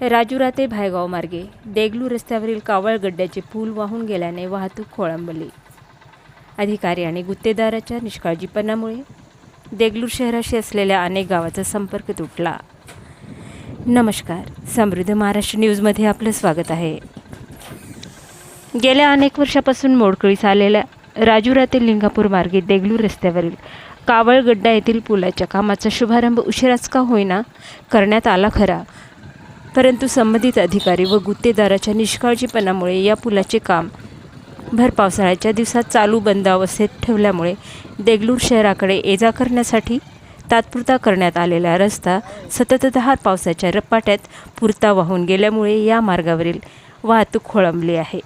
राजुरा ते भायगाव मार्गे. देगलू रस्त्यावरील कावळ गड्ड्याचे पूल वाहून गेल्याने वाहतूक खोळंबली. अधिकारी आणि गुत्तेदाराच्या निष्काळजीपणामुळे देगलूर शहराशी असलेल्या अनेक गावाचा संपर्क तुटला. नमस्कार. समृद्ध महाराष्ट्र न्यूजमध्ये आपलं स्वागत आहे. गेल्या अनेक वर्षापासून मोडकळीस आलेल्या राजुरा ते लिंगापूर मार्गे देगलूर रस्त्यावरील कावळगड्डा येथील पुलाच्या कामाचा शुभारंभ उशिराच का होईना करण्यात आला खरा. परंतु संबंधित अधिकारी व गुत्तेदाराच्या निष्काळजीपणामुळे या पुलाचे काम भर पावसाळ्याच्या दिवसात चालू बंद अवस्थेत ठेवल्यामुळे देगलूर शहराकडे ये जा करण्यासाठी तात्पुरता करण्यात आलेला रस्ता सततधार पावसाच्या रपाट्यात पुरता वाहून गेल्यामुळे या मार्गावरील वाहतूक खोळंबली आहे.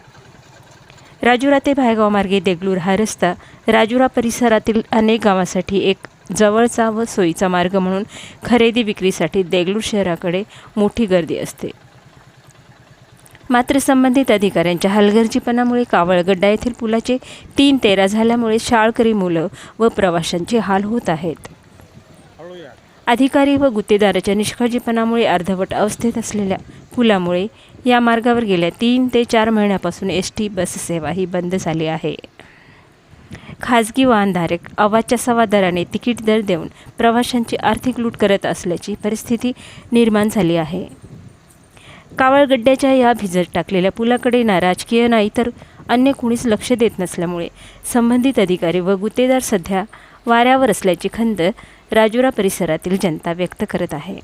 राजुरा ते भायगाव मार्गे देगलूर हा रस्ता राजुरा परिसरातील अनेक गावांसाठी एक जवळचा व सोयीचा मार्ग म्हणून खरेदी विक्रीसाठी देगलूर शहराकडे मोठी गर्दी असते. मात्र संबंधित अधिकाऱ्यांच्या हलगर्जीपणामुळे कावळगड्डा येथील पुलाचे तीन तेरा झाल्यामुळे शाळकरी मुलं व प्रवाशांचे हाल होत आहेत. अधिकारी व गुत्तेदाराच्या निष्काळजीपणामुळे अर्धवट अवस्थेत असलेल्या पुलामुळे या मार्गावर गेल्या तीन ते चार महिन्यापासून एस टी बस सेवा ही बंद झाली आहे. खाजगी वाहनधारक अवाच्या सव्वा दराने तिकीट दर देऊन प्रवाशांची आर्थिक लूट करत असल्याची परिस्थिती निर्माण झाली आहे. कावळगड्ड्याच्या या भिजत टाकलेल्या पुलाकडे ना राजकीय नाही तर अन्य कुणीच लक्ष देत नसल्यामुळे संबंधित अधिकारी व गुत्तेदार सध्या वाऱ्यावर असल्याची खंत राजुरा परिसरातील जनता व्यक्त करत आहे.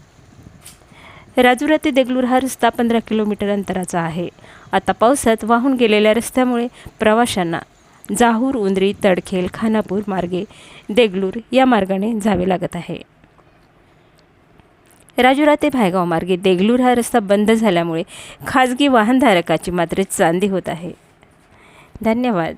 राजुरा ते देगलूर हा रस्ता पंधरा किलोमीटर अंतराचा आहे. आता पावसात वाहून गेलेल्या रस्त्यामुळे प्रवाशांना जाहूर उंदरी तडखेल खानापूर मार्गे देगलूर या मार्गाने जावे लागत आहे. राजुरा ते भायगाव मार्गे देगलूर हा रस्ता बंद झाल्यामुळे खाजगी वाहनधारकाची मात्र चांदी होत आहे. धन्यवाद.